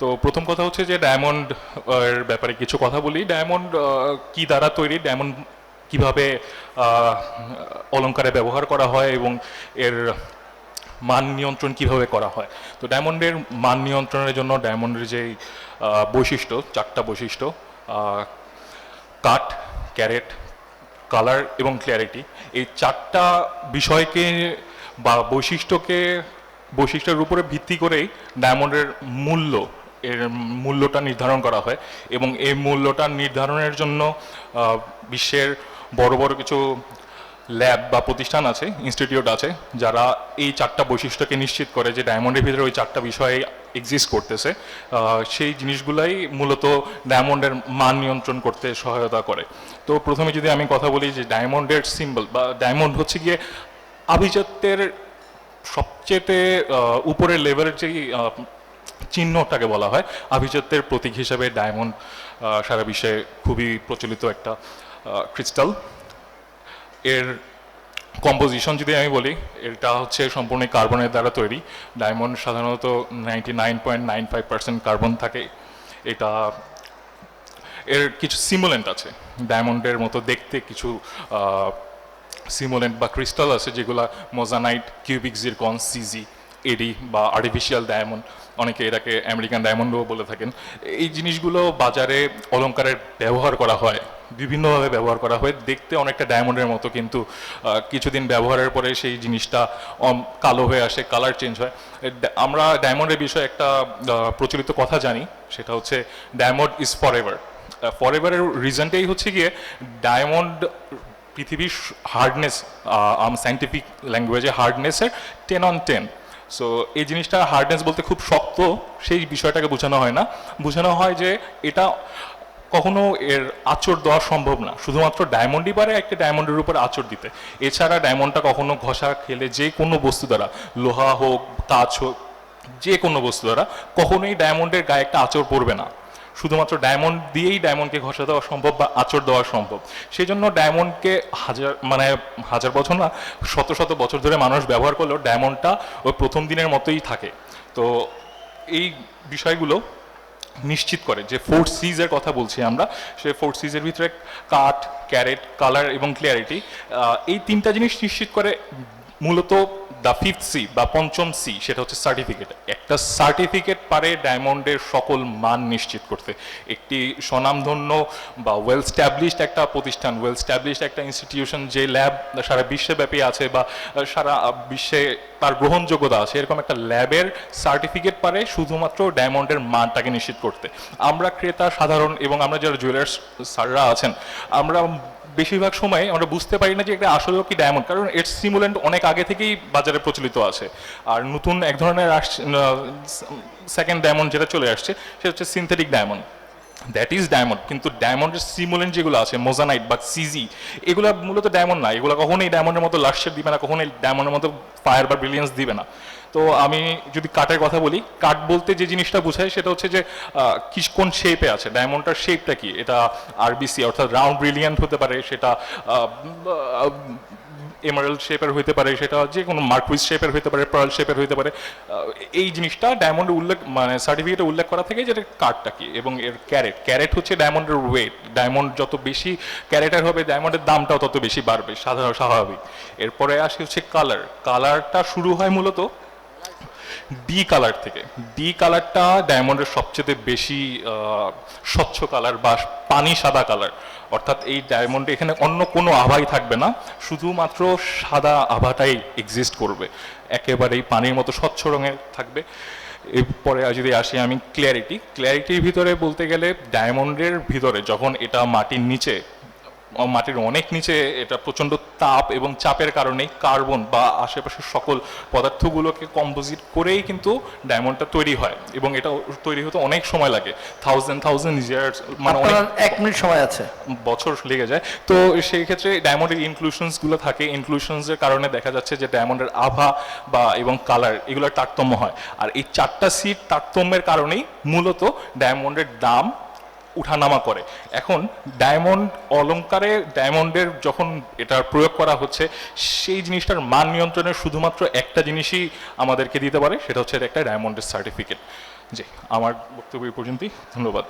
তো প্রথম কথা হচ্ছে যে ডায়মন্ড এর ব্যাপারে কিছু কথা বলি। ডায়মন্ড কি দ্বারা তৈরি? ডায়মন্ড কীভাবে অলঙ্কারে ব্যবহার করা হয় এবং এর মান নিয়ন্ত্রণ কীভাবে করা হয়? তো ডায়মন্ডের মান নিয়ন্ত্রণের জন্য ডায়মন্ডের যে বৈশিষ্ট্য, চারটা বৈশিষ্ট্য কাট ক্যারেট, কালার এবং ক্ল্যারিটি এই চারটা বিষয়কে বা বৈশিষ্ট্যকে, বৈশিষ্ট্যের উপরে ভিত্তি করেই ডায়মন্ডের মূল্য এর মূল্যটা নির্ধারণ করা হয় এবং এই মূল্যটা নির্ধারণের জন্য বিশ্বের বড় বড় কিছু ল্যাব বা প্রতিষ্ঠান আছে, ইনস্টিটিউট আছে, যারা এই চারটা বৈশিষ্ট্যকে নিশ্চিত করে যে ডায়মন্ডের ভিতরে ওই চারটা বিষয় এক্সিস্ট করতেছে সেই জিনিসগুলাই মূলত ডায়মন্ডের মান নিয়ন্ত্রণ করতে সহায়তা করে। তো প্রথমে যদি আমি কথা বলি যে ডায়মন্ডের সিম্বল বা ডায়মন্ড হচ্ছে গিয়ে আভিজাত্যের সবচেয়ে উপরের লেভেলের যেই চিহ্নটাকে বলা হয়। আভিজাত্যের প্রতীক হিসেবে ডায়মন্ড সারা বিশ্বে খুবই প্রচলিত একটা ক্রিস্টাল এর কম্পোজিশন যদি আমি বলি, এটা হচ্ছে সম্পূর্ণ কার্বনের দ্বারা তৈরি। ডায়মন্ড সাধারণত ninety nine point nine five percent carbon থাকে। এটা, এর কিছু সিমোলেন্ট আছে। ডায়মন্ডের মতো দেখতে কিছু সিমুলেন্ট বা ক্রিস্টাল আছে যেগুলা moissanite cubic zircon CZ AD বা আর্টিফিশিয়াল ডায়মন্ড অনেকে এটাকে আমেরিকান ডায়মন্ডও বলে থাকেন। এই জিনিসগুলো বাজারে অলংকারের ব্যবহার করা হয়, বিভিন্নভাবে ব্যবহার করা হয়। দেখতে অনেকটা ডায়মন্ডের মতো, কিন্তু কিছুদিন ব্যবহারের পরে সেই জিনিসটা কালো হয়ে আসে কালার চেঞ্জ হয়। আমরা ডায়মন্ডের বিষয়ে একটা প্রচলিত কথা জানি, সেটা হচ্ছে diamond is for ever for এভারের রিজনটাই হচ্ছে গিয়ে ডায়মন্ড পৃথিবীর হার্ডনেস আম সাইন্টিফিক ল্যাঙ্গুয়েজে হার্ডনেসের টেন অন টেন সো এই জিনিসটা হার্ডনেস বলতে খুব শক্ত, সেই বিষয়টাকে বোঝানো হয় না। বোঝানো হয় যে এটা কখনো এর আচর দেওয়া সম্ভব না। শুধুমাত্র ডায়মন্ডই পারে, একটা ডায়মন্ডের উপর আচর দিতে। এছাড়া ডায়মন্ডটা কখনো ঘষা, খেলে যে কোনো বস্তু দ্বারা, লোহা হোক কাঁচ হোক, যে কোনো বস্তু দ্বারা, কখনোই ডায়মন্ডের গায়ে একটা আচর পড়বে না। শুধুমাত্র ডায়মন্ড দিয়েই ডায়মন্ডকে ঘষা দেওয়া সম্ভব বা আচর দেওয়া সম্ভব। সেই জন্য ডায়মন্ডকে হাজার মানে হাজার বছর না, শত শত বছর ধরে মানুষ ব্যবহার করলেও ডায়মন্ডটা ওই প্রথম দিনের মতোই থাকে। তো এই বিষয়গুলো নিশ্চিত করে যে ফোর সিজের কথা বলছি আমরা, সে ফোর সিজের ভিতরে কাট ক্যারেট কালার এবং ক্লিয়ারিটি এই তিনটা জিনিস নিশ্চিত করে মূলত দ্য ফিফথ সি বা পঞ্চম সি সেটা হচ্ছে সার্টিফিকেট একটা সার্টিফিকেট পারে ডায়মন্ডের সকল মান নিশ্চিত করতে। একটি স্বনামধন্য বা ওয়েল স্ট্যাবলিশড একটা প্রতিষ্ঠান ওয়েল স্ট্যাবলিশড একটা ইনস্টিটিউশন যে ল্যাব সারা বিশ্বব্যাপী আছে বা সারা বিশ্বে তার গ্রহণযোগ্যতা আছে, এরকম একটা ল্যাবের সার্টিফিকেট পারে শুধুমাত্র ডায়মন্ডের মানটাকে নিশ্চিত করতে। আমরা ক্রেতা, সাধারণ এবং আমরা যারা জুয়েলার্স স্যাররা আছেন, আমরা বেশিরভাগ সময় আমরা বুঝতে পারি না যে এটা আসলেও কি ডায়মন্ড কারণ এর সিমুলেন্ট অনেক আগে থেকেই বাজারে প্রচলিত আছে। আর নতুন এক ধরনের সেকেন্ড ডায়মন্ড যেটা চলে আসছে, সেটা হচ্ছে synthetic diamond that is diamond কিন্তু ডায়মন্ডের সিমুলেন্ট যেগুলো আছে মোজানাইট বা সিজি এগুলো মূলত ডায়মন্ড না। এগুলো কখনোই ডায়মন্ডের মতো লাস্টের দিবে না, কখনোই ডায়মন্ডের মতো ফায়ার বা ব্রিলিয়েন্স দিবে না। তো আমি যদি কাঠের কথা বলি কাঠ বলতে যে জিনিসটা বোঝায় সেটা হচ্ছে যে আহ, কি কোন শেপে আছে ডায়মন্ডটার শেপটা কি? এটা আরবিসি অর্থাৎ রাউন্ড ব্রিলিয়ান্ট হতে পারে সেটা এমারেল শেপের হইতে পারে সেটা যে কোনো মার্কুইজ শেপের হইতে পারে পার্ল শেপের হইতে পারে এই জিনিসটা ডায়মন্ডে উল্লেখ মানে সার্টিফিকেটে উল্লেখ করা থেকে যেটা কার্ডটা কি এবং এর ক্যারেট ক্যারেট হচ্ছে ডায়মন্ডের ওয়েট ডায়মন্ড যত বেশি ক্যারেটের হবে ডায়মন্ডের দামটাও তত বেশি বাড়বে সাধারণ স্বাভাবিক। এরপরে আসে হচ্ছে কালার কালারটা শুরু হয় মূলত ডি কালার থেকে। ডি কালারটা ডায়মন্ডের সবচেয়ে বেশি স্বচ্ছ কালার বা পানি সাদা কালার অর্থাৎ এই ডায়মন্ডে এখানে অন্য কোনো আভাই থাকবে না, শুধুমাত্র সাদা আভাটাই এক্সিস্ট করবে। একেবারেই পানির মতো স্বচ্ছ রঙের থাকবে। এরপরে যদি আসি আমি ক্লিয়ারিটি ক্ল্যারিটির ভিতরে বলতে গেলে ডায়মন্ডের ভিতরে যখন এটা মাটির নিচে মাটির অনেক নিচে এটা প্রচণ্ড তাপ এবং চাপের কারণে কার্বন বা আশেপাশের সকল পদার্থগুলোকে কম্পোজিট করেই কিন্তু ডায়মন্ডটা তৈরি হয় এবং এটা তৈরি হতে অনেক সময় লাগে। থাউজেন্ড থাউজেন্ড ইয়ার্স মানে এক মিনিট সময় আছে। বছর লেগে যায়। তো সেই ক্ষেত্রে ডায়মন্ডের ইনক্লুশনসগুলো থাকে। ইনক্লুশনস এর কারণে দেখা যাচ্ছে যে ডায়মন্ডের আভা বা এবং কালার এগুলোর তারতম্য হয়। আর এই চারটা সিট তারতম্যের কারণেই মূলত ডায়মন্ডের দাম উঠানামা করে। এখন ডায়মন্ড অলঙ্কারে ডায়মন্ডের যখন এটার প্রয়োগ করা হচ্ছে, সেই জিনিসটার মান নিয়ন্ত্রণে শুধুমাত্র একটা জিনিসই আমাদেরকে দিতে পারে, সেটা হচ্ছে একটা ডায়মন্ডের সার্টিফিকেট জি, আমার বক্তব্য এই পর্যন্তই। ধন্যবাদ।